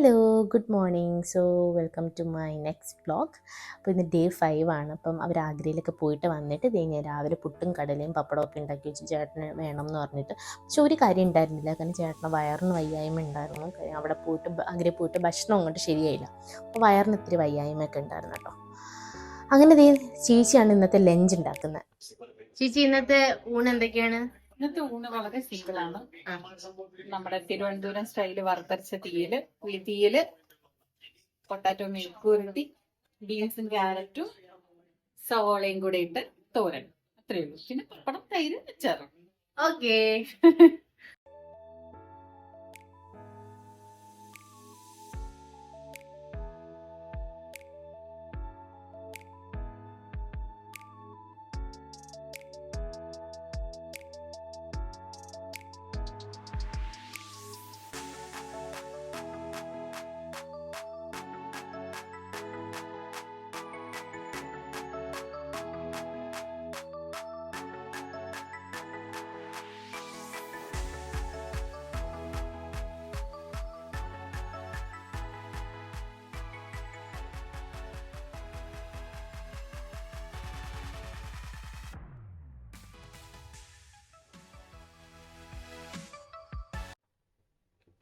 Hello good morning so welcome to my next blog അപ്പോൾ ഇന്ന് day five ആണ്. അപ്പം അവർ ആഗ്രയിലൊക്കെ പോയിട്ട് വന്നിട്ട് ഇതേ ഞാൻ രാവിലെ പുട്ടും കടലയും പപ്പടവും ഒക്കെ ഉണ്ടാക്കി വെച്ച് ചേട്ടന് വേണം എന്ന് പറഞ്ഞിട്ട്. പക്ഷെ ഒരു കാര്യം ഉണ്ടായിരുന്നില്ല. കാരണം ചേട്ടന് വയറിന് വയ്യായ്മ ഉണ്ടായിരുന്നു. അവിടെ പോയിട്ട് ആഗ്രയിൽ പോയിട്ട് ഭക്ഷണം അങ്ങോട്ട് ശരിയായില്ല. അപ്പോൾ വയറിന് ഇത്തിരി വയ്യായ്മയൊക്കെ ഉണ്ടായിരുന്നു കേട്ടോ. അങ്ങനെ ഇതേ ചേച്ചിയാണ് ഇന്നത്തെ ലഞ്ച് ഉണ്ടാക്കുന്നത്. ചേച്ചി ഇന്നത്തെ ഊണ് എന്തൊക്കെയാണ്? ഇന്നത്തെ ഊണ് വളരെ സിമ്പിൾ ആണ്. നമ്മുടെ തിരുവനന്തപുരം സ്റ്റൈൽ വറുത്തരച്ച തീയൽ തീയൽ പൊട്ടാറ്റോ മെഴുക്കുരുട്ടി ബീൻസും ക്യാരറ്റും സവോളയും കൂടെ ഇട്ട് തോരൻ. അത്രയേ ഉള്ളൂ. പിന്നെ പപ്പടം തൈര് അച്ചാറും. ഓക്കേ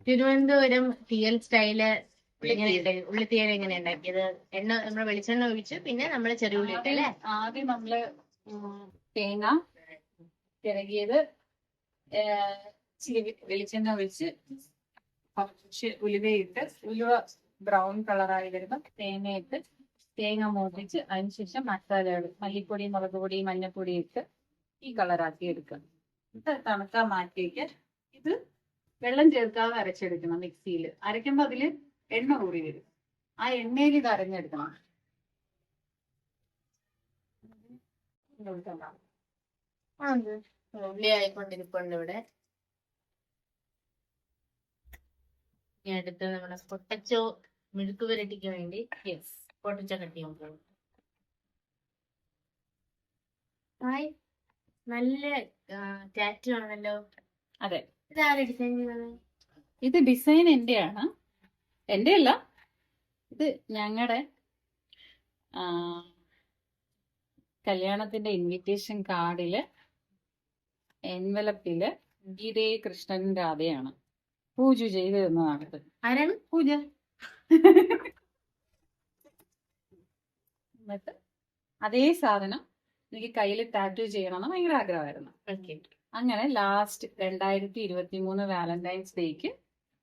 തിരുവനന്തപുരം തീയൽ സ്റ്റൈൽ ഉള്ളിത്തീയൽ എങ്ങനെ ഉണ്ടാക്കിയത് എണ്ണ നമ്മൾ വെളിച്ചെണ്ണ ഒഴിച്ച് പിന്നെ നമ്മൾ ചെറിയ ഉള്ളി ഇട്ട് അല്ലേ? ആദ്യം നമ്മൾ തേങ്ങ തിരകിയത് ഇച്ചിരി വെളിച്ചെണ്ണ ഒഴിച്ച് കുറച്ച് ഉലുവയിട്ട് ഉലുവ ബ്രൗൺ കളറായി വരുമ്പോൾ തേങ്ങയിട്ട് തേങ്ങ മൂപ്പിച്ച് അതിനുശേഷം മസാലകൾ മല്ലിപ്പൊടി മുളക് പൊടി മഞ്ഞപ്പൊടി ഇട്ട് ഈ കളറാക്കി എടുക്കുക. എന്നിട്ട് തണുക്കാൻ മാറ്റിയിട്ട് ഇത് വെള്ളം ചേർക്കാതെ അരച്ചെടുക്കണം മിക്സിയിൽ. അരയ്ക്കുമ്പോൾ അതിൽ എണ്ണ കൂടി വരും. ആ എണ്ണയിൽ ഇത് അരഞ്ഞെടുക്കണം. ഉള്ളി ആയിക്കൊണ്ടിരിപ്പുണ്ട് ഇവിടെ. അടുത്ത് നമ്മുടെ പൊട്ടച്ചോ മിഴുക്ക് പുരട്ടിക്ക് വേണ്ടി യെസ് പൊട്ടച്ചോ കട്ടി പോകും ഹായ്. നല്ല ടാറ്റു ആണല്ലോ. അതെ. ഇതാരാ ഡിസൈൻ ചെയ്തത് ഇത് ഡിസൈൻ എന്റെയാണ്. എന്റെ അല്ല ഇത് ഞങ്ങളുടെ കല്യാണത്തിന്റെ ഇൻവിറ്റേഷൻ കാർഡിൽ എൻവലപ്പിൽ ഗീതേ കൃഷ്ണൻ രാധയാണ്. പൂജ ചെയ്ത് തന്നതാണിത്. ആരാണ്? പൂജ. എന്നിട്ട് അതേ സാധനം എനിക്ക് കയ്യിൽ ടാറ്റു ചെയ്യണമെന്ന് ഭയങ്കര ആഗ്രഹമായിരുന്നു. ഓക്കെ അങ്ങനെ ലാസ്റ്റ് രണ്ടായിരത്തി ഇരുപത്തി മൂന്ന് വാലന്റൈൻസ് ഡേക്ക്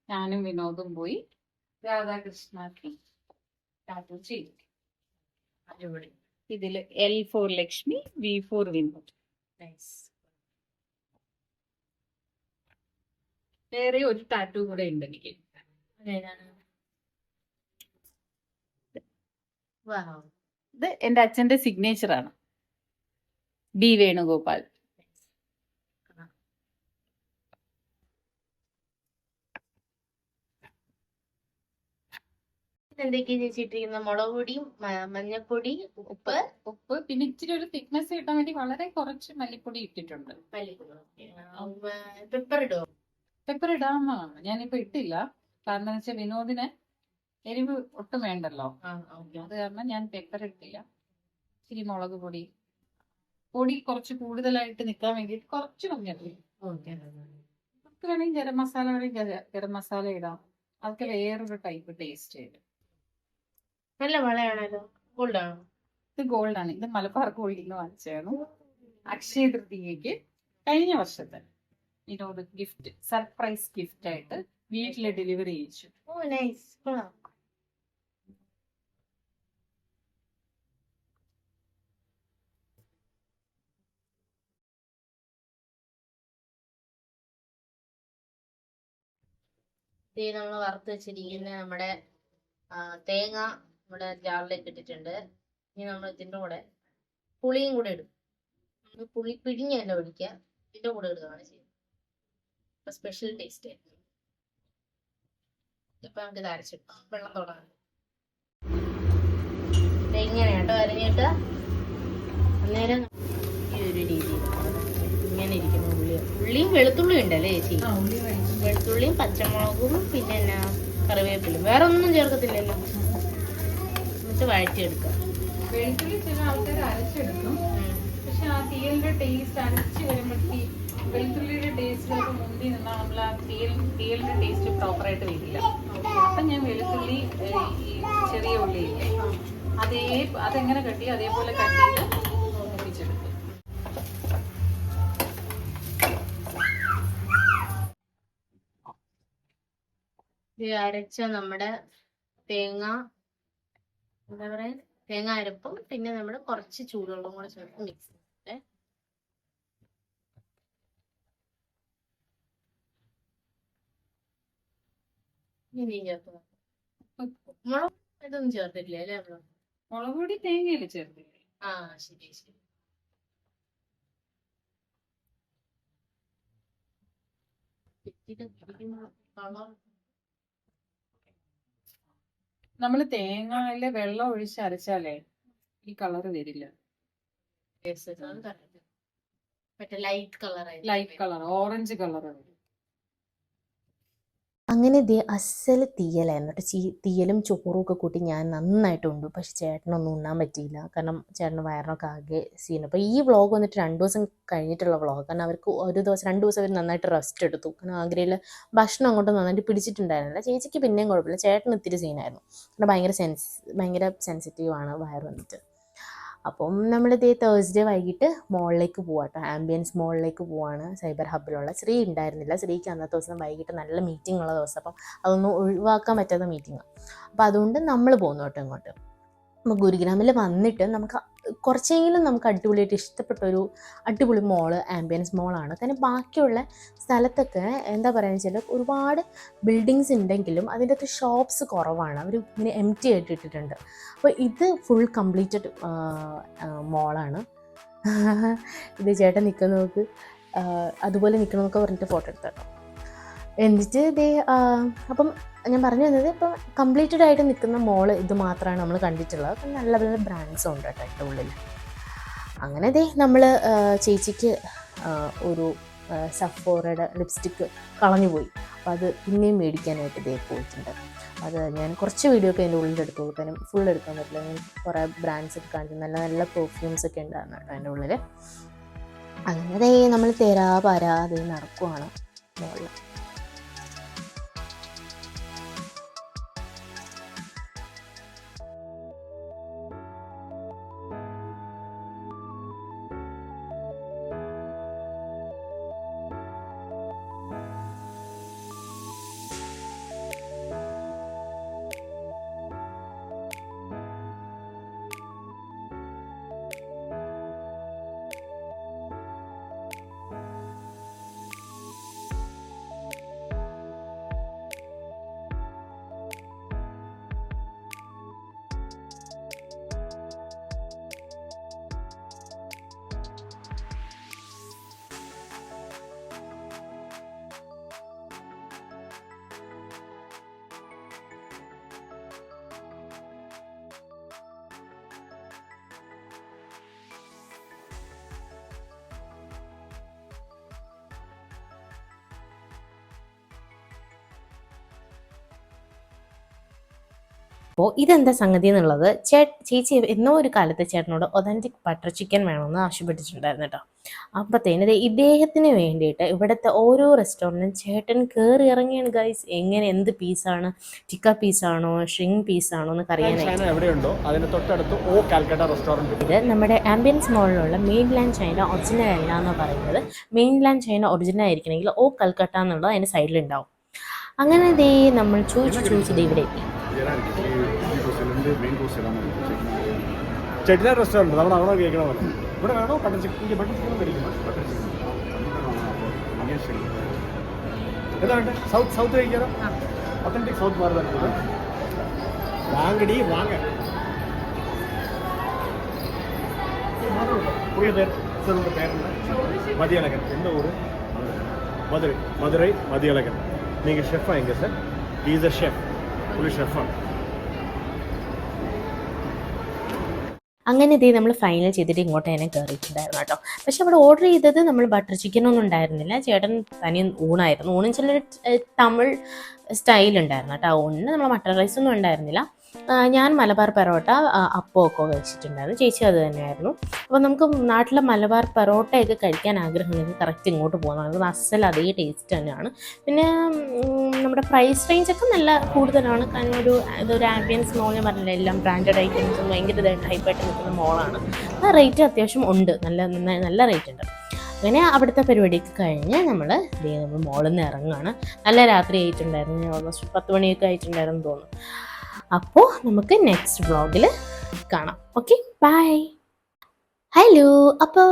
ഞാനും വിനോദും പോയി രാധാകൃഷ്ണക്ക് ടാറ്റു ചെയ്തു. ഇതിൽ ഇതിൽ L for Lakshmi V for Vinod. വേറെ ഒരു ടാറ്റു കൂടെ ഉണ്ട് എനിക്ക് ഇത് എന്റെ അച്ഛന്റെ സിഗ്നേച്ചർ ആണ്. ബി വേണുഗോപാൽ. എന്തൊക്കെയാ ചേച്ചി ഇട്ടിരിക്കുന്നത്? മുളക് പൊടി മഞ്ഞപ്പൊടി ഉപ്പ്? ഉപ്പ് പിന്നെ ഇച്ചിരി ഒരു തിക്നെസ് കിട്ടാൻ വേണ്ടി വളരെ കുറച്ച് മല്ലിപ്പൊടി ഇട്ടിട്ടുണ്ട്. പെപ്പർ ഇടോ? പെപ്പർ ഇടാവുന്നതാണ് ഞാനിപ്പോ ഇട്ടില്ല. കാരണം എന്ന് വെച്ചാൽ വിനോദിന് എരിവ് ഒട്ടും വേണ്ടല്ലോ. അത് കാരണം ഞാൻ പെപ്പർ ഇട്ടില്ല. ഇച്ചിരി മുളക് പൊടി. പൊടി കുറച്ച് കൂടുതലായിട്ട് നിൽക്കാൻ വേണ്ടിയിട്ട് കുറച്ച് മഞ്ഞപ്പൊടി നമുക്ക് വേണമെങ്കിൽ ഗരം മസാല വേണമെങ്കിൽ ഗര- മസാല ഇടാം. അതൊക്കെ വേറൊരു ടൈപ്പ് ടേസ്റ്റ് വരും നല്ല വളയാണല്ലോ. ഗോൾഡ് ആണോ? ഇത് ഗോൾഡ് ആണ്. ഇത് മലബാർ ഗോൾഡിൽ നിന്ന് വാങ്ങിച്ചായിരുന്നു അക്ഷയ തൃതീയക്ക് കഴിഞ്ഞ വർഷത്തെ വിനോദ് ഗിഫ്റ്റ് സർപ്രൈസ് ഗിഫ്റ്റ് ആയിട്ട് വീട്ടിൽ ഡെലിവറി ചെയ്യിച്ചു. ഓ നൈസ് നമ്മൾ വറുത്ത് വെച്ചിരിക്കുന്ന നമ്മുടെ തേങ്ങ നമ്മുടെ ജാറിലേക്ക് ഇട്ടിട്ടുണ്ട്. ഇനി നമ്മൾ ഇതിന്റെ കൂടെ പുളിയും കൂടെ ഇടും. നമ്മൾ പുളി പിഴിഞ്ഞല്ല ഒഴിക്കുക ഇതിന്റെ കൂടെ ഇടുകയാണ് ചെയ്യുന്നത്. അപ്പൊ സ്പെഷ്യൽ ടേസ്റ്റ് ആയിരിക്കും ഇപ്പൊ നമുക്ക് ഇത് അരച്ചിട്ട് വെള്ളം തുടങ്ങാം ഇങ്ങനെ കേട്ടോ അരഞ്ഞിട്ട്? അന്നേരം ഈ ഒരു രീതിയിൽ ഇങ്ങനെ ഇരിക്കുന്നു ഉള്ളി. ഉള്ളിയും വെളുത്തുള്ളിയും ഉണ്ടല്ലേ ചേച്ചി? വെളുത്തുള്ളിയും. പച്ചമുളകും പിന്നെ എന്നാ കറിവേപ്പില വേറെ ഒന്നും ചേർക്കത്തില്ലല്ലോ. എന്നിട്ട് വഴറ്റിയെടുക്കുക. വെളുത്തുള്ളി ചില ആൾക്കാർ അരച്ചെടുക്കും. പക്ഷെ ആ തീയലിന്റെ ടേസ്റ്റ് അരച്ച് വരുമ്പോഴത്തേക്ക് വെളുത്തുള്ളിയുടെ ടേസ്റ്റിലൊക്കെ മുന്തി നിന്നാൽ നമ്മൾ ആ തീയൽ തീയലിന്റെ ടേസ്റ്റ് പ്രോപ്പറായിട്ട് വരില്ല. അപ്പൊ ഞാൻ വെളുത്തുള്ളി ഈ ചെറിയ ഉള്ളിയില്ലേ അതേ അതെങ്ങനെ കട്ടി അതേപോലെ കട്ടിയിട്ട് ഇത് അരച്ച നമ്മുടെ തേങ്ങ എന്താ പറയാ തേങ്ങ അരപ്പും പിന്നെ നമ്മൾ കുറച്ച് ചൂടുവെള്ളം കൂടെ ചേർത്ത് മിക്സ് ചെയ്തിട്ട് ഇനിയും ചേർത്ത് മുളക് ഇതൊന്നും ചേർത്തിട്ടില്ല അല്ലേ നമ്മൾ? മുളക് പൊടി തേങ്ങയല്ലേ ചേർത്തില്ലേ? ആ ശരി ശരി. കളർ നമ്മൾ തേങ്ങയിലെ വെള്ളം ഒഴിച്ച് അരച്ചാലേ ഈ കളർ വരില്ല. മറ്റേ light colour light colour orange colour വരും അങ്ങനെ ദേ അസൽ തീയലായിരുന്നു. കേട്ടോ ചീ തീയലും ചോറും ഒക്കെ കൂട്ടി ഞാൻ നന്നായിട്ട് ഉണ്ടു. പക്ഷെ ചേട്ടനൊന്നും ഉണ്ണാൻ പറ്റിയില്ല. കാരണം ചേട്ടന് വയറിനൊക്കെ ആകെ സീൻ അപ്പോൾ ഈ വ്ളോഗ് വന്നിട്ട് രണ്ട് ദിവസം കഴിഞ്ഞിട്ടുള്ള വ്ളോഗ് കാരണം അവർക്ക് ഒരു ദിവസം രണ്ട് ദിവസം അവർ നന്നായിട്ട് റെസ്റ്റ് എടുത്തു. കാരണം ആഗ്രയിൽ ഭക്ഷണം അങ്ങോട്ട് നന്നായിട്ട് പിടിച്ചിട്ടുണ്ടായിരുന്നില്ല. ചേച്ചിക്ക് പിന്നെയും കുഴപ്പമില്ല. ചേട്ടന് ഇത്തിരി സീനായിരുന്നു. കാരണം ഭയങ്കര സെൻസ് ഭയങ്കര സെൻസിറ്റീവാണ് വയർ വന്നിട്ട്. അപ്പം നമ്മൾ ഇതേ തേഴ്സ്ഡേ വൈകിട്ട് മോളിലേക്ക് പോവാട്ടോ ആംബിയൻസ് മോളിലേക്ക് പോവാണ്. സൈബർ ഹബ്ബിലുള്ള ശ്രീ ഉണ്ടായിരുന്നില്ല ശ്രീക്ക് അന്നത്തെ ദിവസം വൈകിട്ട് നല്ല മീറ്റിംഗ് ഉള്ള ദിവസം. അപ്പം അതൊന്നും ഒഴിവാക്കാൻ പറ്റാത്ത മീറ്റിംഗാണ് അപ്പോൾ അതുകൊണ്ട് നമ്മൾ പോകുന്നു കേട്ടോ ഇങ്ങോട്ട്. അപ്പോൾ ഗുരുഗ്രാമിൽ വന്നിട്ട് നമുക്ക് കുറച്ചെങ്കിലും നമുക്ക് അടിപൊളിയായിട്ട് ഇഷ്ടപ്പെട്ട ഒരു അടിപൊളി മോൾ ആംബിയൻസ് മോളാണ് കാരണം ബാക്കിയുള്ള സ്ഥലത്തൊക്കെ എന്താ പറയുക വെച്ചാൽ ഒരുപാട് ബിൽഡിങ്സ് ഉണ്ടെങ്കിലും അതിന്റെ അകത്ത് ഷോപ്സ് കുറവാണ്. അവർ ഇങ്ങനെ എം ടി ആയിട്ട് ഇട്ടിട്ടുണ്ട്. അപ്പോൾ ഇത് ഫുൾ കംപ്ലീറ്റഡ് മോളാണ് ഇത് ചേട്ടൻ നിൽക്കുന്ന നോക്ക്. അതുപോലെ നിൽക്കണമെന്നൊക്കെ പറഞ്ഞിട്ട് ഫോട്ടോ എടുത്തോ എന്നിട്ട് ഇതേ അപ്പം ഞാൻ പറഞ്ഞു തന്നത് ഇപ്പം കംപ്ലീറ്റഡ് ആയിട്ട് നിൽക്കുന്ന മോൾ ഇത് മാത്രമാണ് നമ്മൾ കണ്ടിട്ടുള്ളത്. അപ്പം നല്ല നല്ല ബ്രാൻഡ്സും ഉണ്ട് കേട്ടോ ഉള്ളിൽ അങ്ങനെ ദേ നമ്മൾ ചേച്ചിക്ക് ഒരു സഫോറയുടെ ലിപ്സ്റ്റിക്ക് കളഞ്ഞു പോയി. അപ്പോൾ അത് പിന്നെയും മേടിക്കാനായിട്ട് ഇതേ പോയിട്ടുണ്ട്. അത് ഞാൻ കുറച്ച് വീഡിയോ ഒക്കെ അതിന്റെ ഉള്ളിൽ എടുത്തു. കൊടുക്കാനും ഫുൾ എടുക്കാൻ പറ്റില്ല. ഞാൻ കുറേ ബ്രാൻഡ്സ് ഒക്കെ കാണിച്ചു. നല്ല നല്ല പെർഫ്യൂംസ് ഒക്കെ ഉണ്ടായിരുന്നു കേട്ടോ അതിന്റെ ഉള്ളിൽ അങ്ങനെ ദേ നമ്മൾ തരാ പരാ അത് നടക്കുവാണ് മുകളിൽ അപ്പോൾ ഇതെന്താ സംഗതി എന്നുള്ളത് ചേ ചേച്ചി എന്നോ ഒരു കാലത്ത് ചേട്ടനോട് ഒതന്റിക് ബട്ടർ ചിക്കൻ വേണമെന്ന് ആവശ്യപ്പെട്ടിട്ടുണ്ടായിരുന്നു കേട്ടോ അപ്പോഴത്തേന് ദേ ഇദ്ദേഹത്തിന് വേണ്ടിയിട്ട് ഇവിടുത്തെ ഓരോ റെസ്റ്റോറന്റും ചേട്ടൻ കയറി ഇറങ്ങിയാണ് ഗൈസ് എങ്ങനെ എന്ത് പീസാണ് ടിക്ക പീസാണോ ഷ്രിങ് പീസാണോ എന്നൊക്കെ അറിയാനായിട്ട്. ഇത് നമ്മുടെ ആംബിയൻസ് മോളിലുള്ള മെയിൻലാൻഡ് ചൈന ഒറിജിനൽ അല്ല എന്ന് പറയുന്നത്. മെയിൻലാൻഡ് ചൈന ഒറിജിനൽ ആയിരിക്കണമെങ്കിൽ ഓ കൽക്കട്ട എന്നുള്ളത് അതിന്റെ സൈഡിലുണ്ടാവും അങ്ങനെ ദേ നമ്മൾ ചോദിച്ചു ചോദിച്ചത് ഇവിടെ എത്തി. ചെട്ടിനാട് റെസ്റ്റോറൻറ്റ് നമ്മൾ അവിടെ കേൾക്കണ പോലെ ഇവിടെ വേണോ ബട്ടർ ചിക്കൻ ബട്ടർ ചിക്കൻ കഴിക്കണം ബട്ടർ ചിക്കൻ എന്താ വേണ്ടേ സൗത്ത് സൗത്ത് കഴിക്കാറോ ഒത്തൻറ്റിക് സൗത്ത് മാറുന്നത് വാങ്ങടി വാങ്ങ புரிய பேர் சார் உங்கள் பேர் என்ன மதியழகன் எந்த ஊர் மதுரை மதுரை மதியழகன் நீங்கள் ஷெஃபா எங்கே சார் இஸ் அ ஷெஃப் ஒரு ஷெஃபா അങ്ങനെ ഇതേ നമ്മൾ ഫൈനൽ ചെയ്തിട്ട് ഇങ്ങോട്ട് തന്നെ കയറിയിട്ടുണ്ടായിരുന്നു കേട്ടോ. പക്ഷെ അവിടെ ഓർഡർ ചെയ്തത് നമ്മൾ ബട്ടർ ചിക്കൻ ഒന്നും ഉണ്ടായിരുന്നില്ല. ചേട്ടൻ തനി ഊണായിരുന്നു. ഊണെന്ന് വെച്ചാൽ തമിഴ് സ്റ്റൈൽ ഉണ്ടായിരുന്നു കേട്ടോ. ഊണിന് നമ്മൾ മട്ടൺ റൈസ് ഒന്നും ഉണ്ടായിരുന്നില്ല. ഞാൻ മലബാർ പെറോട്ട അപ്പമൊക്കെ കഴിച്ചിട്ടുണ്ടായിരുന്നു ചേച്ചി അത് തന്നെയായിരുന്നു. അപ്പോൾ നമുക്ക് നാട്ടിലെ മലബാർ പെറോട്ടയൊക്കെ കഴിക്കാൻ ആഗ്രഹമുണ്ടെങ്കിൽ കറക്റ്റ് ഇങ്ങോട്ട് പോകുന്നത് നമുക്ക് അസൽ അതേ ടേസ്റ്റ് തന്നെയാണ്. പിന്നെ നമ്മുടെ പ്രൈസ് റേഞ്ചൊക്കെ നല്ല കൂടുതലാണ്. കാരണം ഒരു ഇതൊരു ആംബിയൻസ് മോൾ ഞാൻ പറഞ്ഞില്ല എല്ലാം ബ്രാൻഡഡ് ഐറ്റംസും ഭയങ്കര ഹൈപ്പായിട്ട് നിൽക്കുന്ന മോളാണ് ആ റേറ്റ് അത്യാവശ്യം ഉണ്ട്. നല്ല നല്ല റേറ്റ് ഉണ്ട്. അങ്ങനെ അവിടുത്തെ പരിപാടിയൊക്കെ കഴിഞ്ഞ് നമ്മൾ നമ്മൾ മോളിൽ നിന്ന് ഇറങ്ങുകയാണ് നല്ല രാത്രി ആയിട്ടുണ്ടായിരുന്നു. ഓൾമോസ്റ്റ് പത്ത് മണിയൊക്കെ ആയിട്ടുണ്ടായിരുന്നു തോന്നുന്നു. അപ്പോൾ നമുക്ക് നെക്സ്റ്റ് വ്ളോഗിൽ കാണാം. ഓക്കെ ബൈ ഹലോ അപ്പോൾ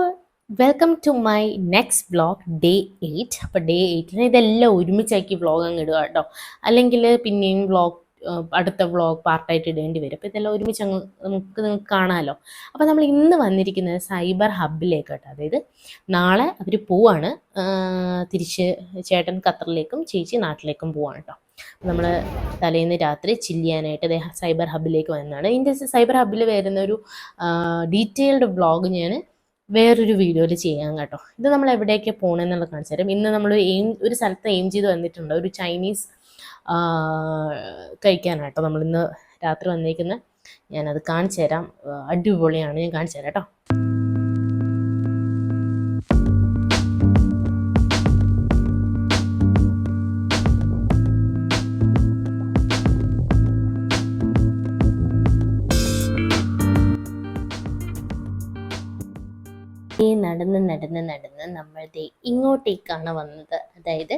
welcome to my next vlog day eight അപ്പോൾ ഡേ എയ്റ്റിന് ഇതെല്ലാം ഒരുമിച്ചാക്കി വ്ളോഗ് അങ്ങ് ഇടുക കേട്ടോ. അല്ലെങ്കിൽ പിന്നെയും വ്ളോഗ് അടുത്ത വ്ളോഗ് പാർട്ടായിട്ട് ഇടേണ്ടി വരും. അപ്പോൾ ഇതെല്ലാം ഒരുമിച്ച് അങ്ങ് നമുക്ക് നിങ്ങൾക്ക് കാണാമല്ലോ അപ്പോൾ നമ്മൾ ഇന്ന് വന്നിരിക്കുന്നത് സൈബർ ഹബിലേക്ക് കേട്ടോ അതായത് നാളെ അവർ പോവാണ്. തിരിച്ച് ചേട്ടൻ ഖത്തറിലേക്കും ചേച്ചി നാട്ടിലേക്കും പോവാണ് കേട്ടോ നമ്മൾ തലേന്ന് രാത്രി ചില്ലിയാനായിട്ട് സൈബർ ഹബിലേക്ക് വന്നതാണ്. ഇതിന്റെ സൈബർ ഹബിൽ വരുന്ന ഒരു ഡീറ്റെയിൽഡ് വ്ളോഗ് ഞാൻ വേറൊരു വീഡിയോയിൽ ചെയ്യാം കേട്ടോ. ഇത് നമ്മൾ എവിടെയൊക്കെ പോകണമെന്നുള്ളത് കാണിച്ചു തരും. ഇന്ന് നമ്മൾ എയിം ഒരു സ്ഥലത്ത് എയിം ചെയ്ത് വന്നിട്ടുണ്ട്. ഒരു ചൈനീസ് കഴിക്കാനാട്ടോ നമ്മളിന്ന് രാത്രി വന്നിരിക്കുന്നത് ഞാനത് കാണിച്ചു തരാം അടിപൊളിയാണ്. ഞാൻ കാണിച്ചു തരാം കേട്ടോ. ഈ നടന്ന് നടന്ന് നടന്ന് നമ്മൾ ദേ ഇങ്ങോട്ടേക്കാണ് വന്നത്. അതായത്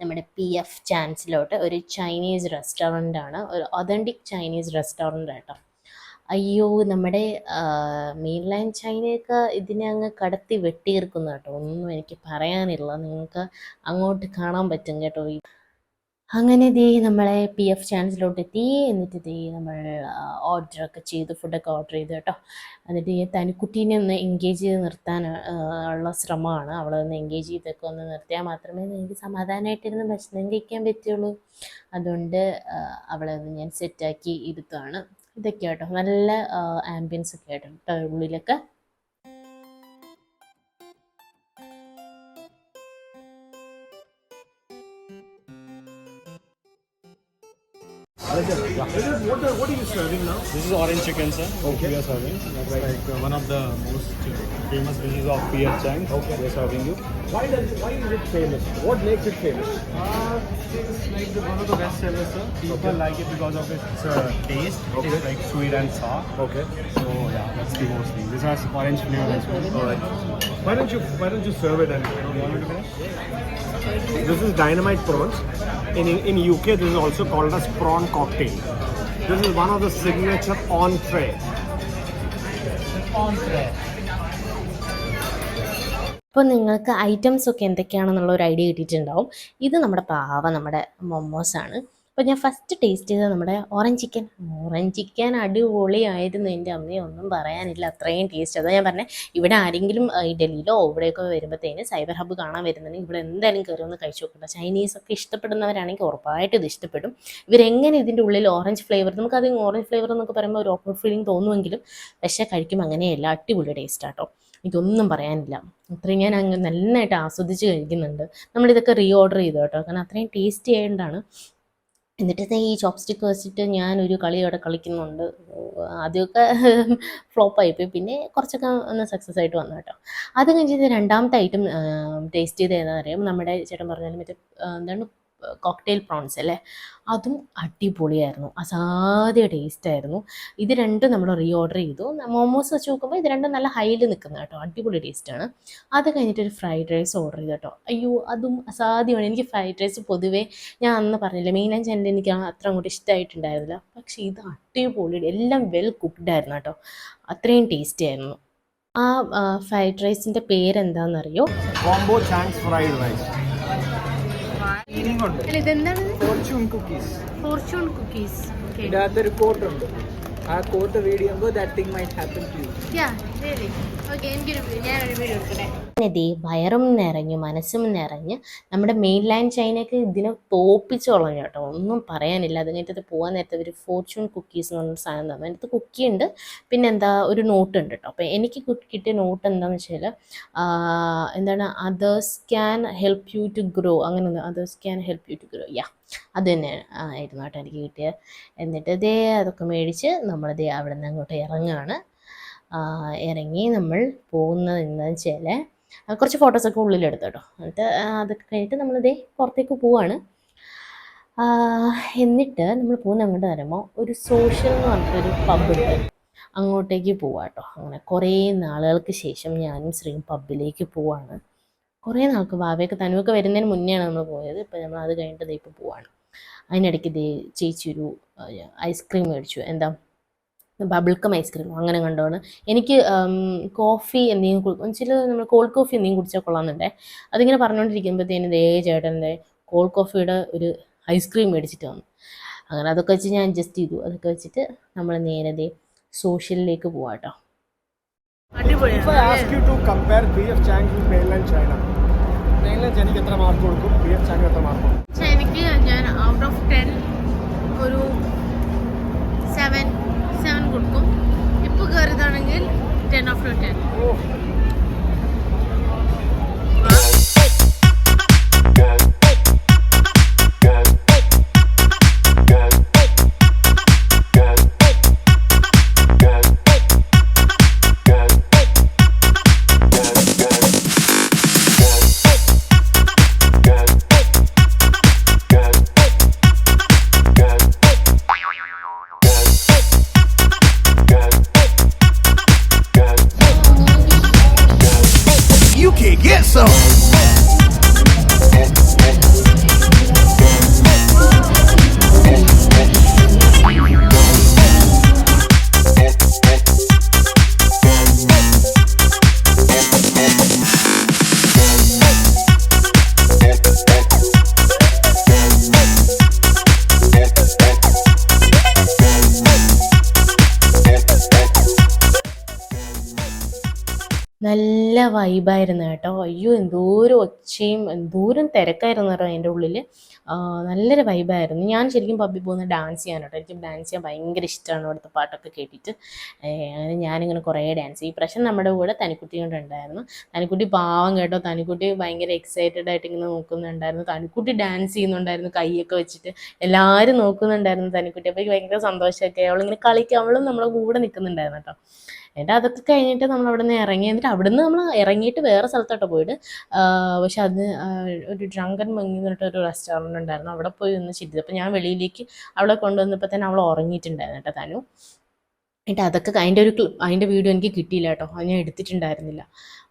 നമ്മുടെ പി എഫ് ചാൻസിലോട്ട് ഒരു ചൈനീസ് റെസ്റ്റോറന്റ് ആണ്. ഒരു ഒതന്റിക് ചൈനീസ് റെസ്റ്റോറന്റ് കേട്ടോ അയ്യോ നമ്മുടെ മെയിൻലാൻഡ് ചൈനയൊക്കെ ഇതിനെ അങ്ങ് കടത്തി വെട്ടിയെടുക്കുന്നു കേട്ടോ. ഒന്നും എനിക്ക് പറയാനില്ല. നിങ്ങൾക്ക് അങ്ങോട്ട് കാണാൻ പറ്റും കേട്ടോ. അങ്ങനെ ദേ നമ്മളെ പി എഫ് ചാൻസിലോട്ട് എത്തി എന്നിട്ട് ദേ നമ്മൾ ഓർഡറൊക്കെ ചെയ്ത് ഫുഡൊക്കെ ഓർഡർ ചെയ്തു കേട്ടോ. എന്നിട്ട് ഈ തനിക്കുട്ടീനെ ഒന്ന് എൻഗേജ് ചെയ്ത് നിർത്താൻ ഉള്ള ശ്രമമാണ്. അവളെ ഒന്ന് എൻഗേജ് ചെയ്തൊക്കെ ഒന്ന് നിർത്തിയാൽ മാത്രമേ എനിക്ക് സമാധാനമായിട്ടിരുന്ന് ഭക്ഷണം കഴിക്കാൻ പറ്റുള്ളൂ. അതുകൊണ്ട് അവളെ ഒന്ന് ഞാൻ സെറ്റാക്കി ഇരുത്തുകയാണ് ഇതൊക്കെ കേട്ടോ നല്ല ആംബിയൻസ് ഒക്കെ ആയിട്ടുണ്ട് കേട്ടോ What, are, what are you serving now? This is orange chicken, sir. Okay. We are serving. That's right. uh, one of the most famous dishes of P.F. Chang. Okay. We are serving you. Why does it, why is it famous? What makes it famous? Uh, it's like the, one of the best sellers, sir. People okay. like it because of its uh, taste. Okay. It's like sweet and sour. Okay. So yeah, that's the most thing. This has orange flavor as well. All right. Why don't you Why don't you serve it and? This is dynamite prawns. In in UK, this is also called as prawn cocktail. This is one of the signature entree. അപ്പോൾ നിങ്ങൾക്ക് items ഒക്കെ എന്തൊക്കെയാണെന്നുള്ള ഒരു idea കിട്ടിയിട്ടുണ്ടാവും. ഇത് നമ്മുടെ പാവ നമ്മുടെ മൊമോസാണ് അപ്പോൾ ഞാൻ ഫസ്റ്റ് ടേസ്റ്റ് ചെയ്തത് നമ്മുടെ ഓറഞ്ച് ചിക്കൻ ഓറഞ്ച് ചിക്കൻ അടിപൊളിയായിരുന്നു. എന്റെ അമ്മയെ ഒന്നും പറയാനില്ല. അത്രയും ടേസ്റ്റ് അതാ ഞാൻ പറഞ്ഞത് ഇവിടെ ആരെങ്കിലും ഈ ഡൽഹിയിലോ ഇവിടെയൊക്കെ വരുമ്പോഴത്തേന് സൈബർ ഹബ്ബ് കാണാൻ വരുന്നുണ്ടെങ്കിൽ ഇവിടെ എന്തായാലും കയറി ഒന്ന് കഴിച്ചു നോക്കണ്ട ചൈനീസ് ഒക്കെ ഇഷ്ടപ്പെടുന്നവരാണെങ്കിൽ ഉറപ്പായിട്ട് ഇത് ഇഷ്ടപ്പെടും. ഇവരെങ്ങനെ ഇതിന്റെ ഉള്ളിൽ ഓറഞ്ച് ഫ്ലേവർ നമുക്കത് ഓറഞ്ച് ഫ്ലേവർ എന്നൊക്കെ പറയുമ്പോൾ ഒരു ഓപ്പൺ ഫീലിംഗ് തോന്നുമെങ്കിലും പക്ഷേ കഴിക്കുമ്പോൾ അങ്ങനെയല്ല. അടിപൊളി ടേസ്റ്റ് ആട്ടോ. എനിക്കൊന്നും പറയാനില്ല. അത്രയും ഞാൻ അങ്ങ് നന്നായിട്ട് ആസ്വദിച്ച് കഴിക്കുന്നുണ്ട്. നമ്മളിതൊക്കെ റീ ഓർഡർ ചെയ്തു കേട്ടോ. കാരണം അത്രയും ടേസ്റ്റി ആയതുകൊണ്ടാണ് എന്നിട്ട് ഈ ചോപ്സ്റ്റിക്ക് വെച്ചിട്ട് ഞാനൊരു കളി അവിടെ കളിക്കുന്നുണ്ട്. ആദ്യമൊക്കെ ഫ്ലോപ്പായിപ്പോയി പിന്നെ കുറച്ചൊക്കെ ഒന്ന് സക്സസ് ആയിട്ട് വന്നു കേട്ടോ. അത് കഴിഞ്ഞിട്ട് രണ്ടാമത്തെ ഐറ്റം ടേസ്റ്റ് ചെയ്ത് ഏതാണെന്ന് അറിയാം നമ്മുടെ ചേട്ടൻ പറഞ്ഞാലും മറ്റേ എന്താണ്? കോക്ടെയിൽ പ്രോൺസ് അല്ലേ? അതും അടിപൊളിയായിരുന്നു. അസാധ്യ ടേസ്റ്റ് ആയിരുന്നു. ഇത് രണ്ടും നമ്മൾ റീ ഓർഡർ ചെയ്തു. മോമോസ് വെച്ച് നോക്കുമ്പോൾ ഇത് രണ്ടും നല്ല ഹൈയിൽ നിൽക്കുന്ന കേട്ടോ. അടിപൊളി ടേസ്റ്റാണ് അത് കഴിഞ്ഞിട്ട് ഒരു ഫ്രൈഡ് റൈസ് ഓർഡർ ചെയ്തു കേട്ടോ. അയ്യോ അതും അസാധ്യമാണ്. എനിക്ക് ഫ്രൈഡ് റൈസ് പൊതുവേ ഞാൻ അന്ന് പറഞ്ഞില്ല മെയിൻ ചെന്റെ എനിക്ക് അത്ര അങ്ങോട്ട് ഇഷ്ടമായിട്ടുണ്ടായിരുന്നില്ല പക്ഷേ ഇത് അടിപൊളി എല്ലാം വെൽ കുക്ക്ഡ് ആയിരുന്നു കേട്ടോ. അത്രയും ടേസ്റ്റി ആയിരുന്നു. ആ ഫ്രൈഡ് റൈസിന്റെ പേരെന്താണെന്നറിയോ combo chance fried rice. Meaning ഉണ്ട് ഇതെന്താണ്? ഫോർച്യൂൺ കുക്കീസ് ഫോർച്യൂൺ കുക്കീസ് ഇതിനകത്തൊരു കോട്ടുണ്ട് ആ കോട്ട് റീഡ് ചെയ്യുമ്പോൾ that thing might happen to you ദേ വയറും നിറഞ്ഞു മനസ്സും നിറഞ്ഞ് നമ്മുടെ മെയിൻലാൻഡ് ചൈനയൊക്കെ ഇതിനെ തോപ്പിച്ച് കളഞ്ഞു കേട്ടോ. ഒന്നും പറയാനില്ല. അത് കഴിഞ്ഞിട്ട് പോകാൻ നേരത്തെ ഒരു ഫോർച്യൂൺ കുക്കീസ് എന്ന് പറഞ്ഞ സാധനം തന്നെ. അതിനകത്ത് കുക്കി ഉണ്ട്. പിന്നെ എന്താ ഒരു നോട്ട് ഉണ്ട് കേട്ടോ. അപ്പോൾ എനിക്ക് കിട്ടിയ നോട്ട് എന്താണെന്ന് വെച്ചാൽ എന്താണ് others can help you to grow അങ്ങനെ others can help you to grow yeah അത് തന്നെ ആയിരുന്നു കേട്ടോ എനിക്ക് കിട്ടിയത്. എന്നിട്ട് ദേ അതൊക്കെ മേടിച്ച് നമ്മളിതേ അവിടെ നിന്ന് അങ്ങോട്ട് ഇറങ്ങുകയാണ് ഇറങ്ങി നമ്മൾ പോകുന്നത് എന്താണെന്ന് വെച്ചാൽ കുറച്ച് ഫോട്ടോസൊക്കെ ഉള്ളിലെടുത്തു കേട്ടോ. എന്നിട്ട് അതൊക്കെ കഴിഞ്ഞിട്ട് നമ്മളിതേ പുറത്തേക്ക് പോവാണ്. എന്നിട്ട് നമ്മൾ പോകുന്ന അങ്ങോട്ട് വരുമ്പോൾ ഒരു സോഷ്യൽ എന്ന് പറഞ്ഞിട്ടൊരു പബ്ബുണ്ട് അങ്ങോട്ടേക്ക് പോവാം കേട്ടോ. അങ്ങനെ കുറേ നാളുകൾക്ക് ശേഷം ഞാനും ശ്രീയും പബ്ബിലേക്ക് പോവാണ്. കുറേ നാൾക്ക് വാവയൊക്കെ തനുവൊക്കെ വരുന്നതിന് മുന്നെയാണ് നമ്മൾ പോയത്. ഇപ്പം നമ്മൾ അത് കഴിഞ്ഞിട്ട് ഇപ്പോൾ പോവാണ്. അതിനിടയ്ക്ക് ദേ ചേച്ചി ഒരു ഐസ്ക്രീം മേടിച്ചു. എന്താ ബബിൾക്കം ഐസ്ക്രീം അങ്ങനെ കണ്ടോണ് എനിക്ക് കോഫി എന്തെങ്കിലും ചില നമ്മൾ കോൾഡ് കോഫി എന്തെങ്കിലും കുടിച്ചാൽ കൊള്ളാമെന്നുണ്ടേ. അതിങ്ങനെ പറഞ്ഞുകൊണ്ടിരിക്കുമ്പോഴത്തേനും ദേ ചേട്ടന്റെ കോൾഡ് കോഫിയുടെ ഒരു ഐസ്ക്രീം മേടിച്ചിട്ട് വന്നു. അങ്ങനെ അതൊക്കെ വെച്ച് ഞാൻ അഡ്ജസ്റ്റ് ചെയ്തു. അതൊക്കെ വെച്ചിട്ട് നമ്മൾ നേരെ ദേ സോഷ്യലിലേക്ക് പോവാം കേട്ടോ എത്ര മാർക്ക് കൊടുക്കും? എഫ് എത്ര മാർക്ക് കൊടുക്കും? എനിക്ക് ഞാൻ ഔട്ട് ഓഫ് ടെൻ ഒരു സെവൻ കൊടുക്കും. ഇപ്പോൾ കയറിയതാണെങ്കിൽ ടെൻ ഓഫ് ടെൻ നല്ല വൈബായിരുന്നു കേട്ടോ. അയ്യോ എന്തോരം ഒച്ചയും എന്തോരം തിരക്കായിരുന്നു കേട്ടോ എന്റെ ഉള്ളിൽ നല്ലൊരു വൈബായിരുന്നു ഞാൻ ശരിക്കും പബ്ബി പോകുന്ന ഡാൻസ് ചെയ്യാൻ കേട്ടോ. എനിക്ക് ഡാൻസ് ചെയ്യാൻ ഭയങ്കര ഇഷ്ടമാണ് അവിടുത്തെ പാട്ടൊക്കെ കേട്ടിട്ട്. അങ്ങനെ ഞാനിങ്ങനെ കുറേ ഡാൻസ് ഈ പ്രശ്നം നമ്മുടെ കൂടെ തനിക്കുട്ടി കൊണ്ട് ഉണ്ടായിരുന്നു. തനിക്കുട്ടി പാവം കേട്ടോ. തനിക്കുട്ടി ഭയങ്കര എക്സൈറ്റഡ് ആയിട്ട് ഇങ്ങനെ നോക്കുന്നുണ്ടായിരുന്നു. തനിക്കുട്ടി ഡാൻസ് ചെയ്യുന്നുണ്ടായിരുന്നു. കൈയൊക്കെ വെച്ചിട്ട് എല്ലാവരും നോക്കുന്നുണ്ടായിരുന്നു തനിക്കുട്ടി അപ്പോൾ ഭയങ്കര സന്തോഷമൊക്കെ. അവളിങ്ങനെ കളിക്കുക അവളും നമ്മളെ കൂടെ നിൽക്കുന്നുണ്ടായിരുന്നു കേട്ടോ. എന്നിട്ട് അതൊക്കെ കഴിഞ്ഞിട്ട് നമ്മൾ അവിടെ നിന്ന് ഇറങ്ങി എന്നിട്ട് അവിടെ നിന്ന് നമ്മൾ ഇറങ്ങിയിട്ട് വേറെ സ്ഥലത്തോട്ട് പോയിട്ട് പക്ഷെ അത് ഒരു ഡ്രങ്കൻ മങ്ങി പറഞ്ഞിട്ട് ഒരു റെസ്റ്റോറന്റ് ഉണ്ടായിരുന്നു. അവിടെ പോയി ഒന്ന് ചിരിച്ചത് അപ്പോൾ ഞാൻ വെളിയിലേക്ക് അവളെ കൊണ്ടുവന്നപ്പോൾ തന്നെ അവൾ ഉറങ്ങിയിട്ടുണ്ടായിരുന്നു കേട്ടോ തനു. എന്നിട്ട് അതൊക്കെ അതിന്റെ ഒരു ക്ലിപ്പ് അതിന്റെ വീഡിയോ എനിക്ക് കിട്ടിയില്ല കേട്ടോ. അത് ഞാൻ എടുത്തിട്ടുണ്ടായിരുന്നില്ല.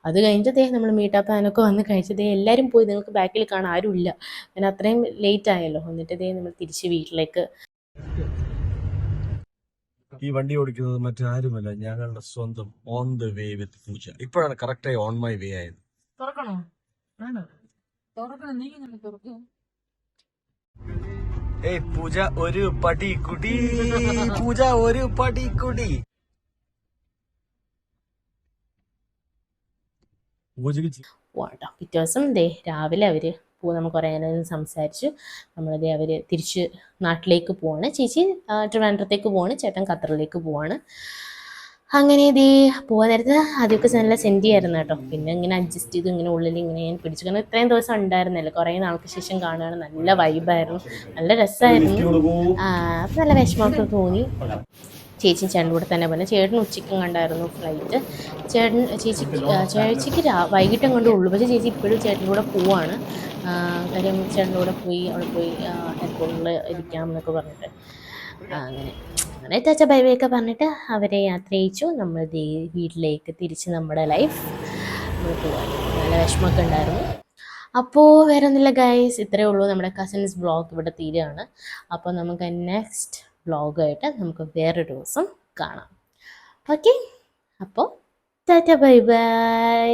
അത് കഴിഞ്ഞിട്ട് നമ്മൾ മീറ്റപ്പ് അതിനൊക്കെ വന്ന് കഴിച്ചത് എല്ലാവരും പോയി. നിങ്ങൾക്ക് ബാക്കിൽ കാണാൻ ആരുമില്ല. ഞാൻ അത്രയും ലേറ്റ് ആയല്ലോ. എന്നിട്ട് ദേ നമ്മൾ തിരിച്ച് വീട്ടിലേക്ക്. ഈ വണ്ടി ഓടിക്കുന്നത് മറ്റാരുമല്ല ഞങ്ങളുടെ സ്വന്തം ഓൺ ദ വേ വിത്ത് പൂജ. ഇപ്പോഴാണ് കറക്റ്റായി ഓൺ മൈ വേ ആയത്. തുറക്കണോ? ഏയ് പൂജ ഒരു പടി കുടി പൂജ ഒരു പടി കുടി പൂജ പിറ്റേ ദിവസം ദേ രാവിലെ അവർ പോ നമ്മൾ കുറേ നേരം സംസാരിച്ചു. നമ്മളത് അവർ തിരിച്ച് നാട്ടിലേക്ക് പോവാണ്. ചേച്ചി ട്രിവാൻഡ്രത്തേക്ക് പോവാണ്. ചേട്ടൻ ഖത്തറിലേക്ക് പോവാണ്. അങ്ങനെ ഇതേ പോകാൻ നേരത്ത് ആദ്യമൊക്കെ നല്ല സെൻഡ് ചെയ്യായിരുന്നു കേട്ടോ. പിന്നെ ഇങ്ങനെ അഡ്ജസ്റ്റ് ചെയ്ത് ഇങ്ങനെ ഉള്ളിൽ ഇങ്ങനെ ഞാൻ പിടിച്ചു കാരണം ഇത്രയും ദിവസം ഉണ്ടായിരുന്നല്ലോ. കുറേ നാൾക്ക് ശേഷം കാണുകയാണ് നല്ല വൈബായിരുന്നു നല്ല രസമായിരുന്നു അപ്പം നല്ല വിഷമമൊക്കെ തോന്നി. ചേച്ചിയും ചേട്ടൻ കൂടെ തന്നെ പറഞ്ഞു ചേട്ടൻ ഉച്ചയ്ക്കും കണ്ടായിരുന്നു ഫ്ലൈറ്റ് ചേട്ടൻ ചേച്ചി ചേച്ചിക്ക് രാ വൈകിട്ടും കണ്ടു ഉള്ളൂ. പക്ഷേ ചേച്ചി ഇപ്പോഴും ചേട്ടന്റെ കൂടെ പോവാണ്. കാര്യം ചേട്ടന്റെ കൂടെ പോയി അവിടെ പോയി എയർപോർട്ടിൽ ഇരിക്കാം എന്നൊക്കെ പറഞ്ഞിട്ട്. അങ്ങനെ. അങ്ങനെ ചാച്ച ബൈ ബൈ ഒക്കെ പറഞ്ഞിട്ട് അവരെ യാത്ര ചെയ്യിച്ചു നമ്മൾ വീട്ടിലേക്ക് തിരിച്ച് നമ്മുടെ ലൈഫ് നമ്മൾ നല്ല വിഷമമൊക്കെ ഉണ്ടായിരുന്നു. അപ്പോൾ വേറെ ഒന്നുമില്ല ഗൈസ് ഇത്രയേ ഉള്ളൂ. നമ്മുടെ കസിൻസ് ബ്ലോഗ് ഇവിടെ തീരുകയാണ്. അപ്പോൾ നമുക്ക് നെക്സ്റ്റ് വ്ളോഗായിട്ട് നമുക്ക് വേറൊരു ദിവസം കാണാം. ഓക്കെ അപ്പോൾ ടാറ്റ ബൈ ബൈ.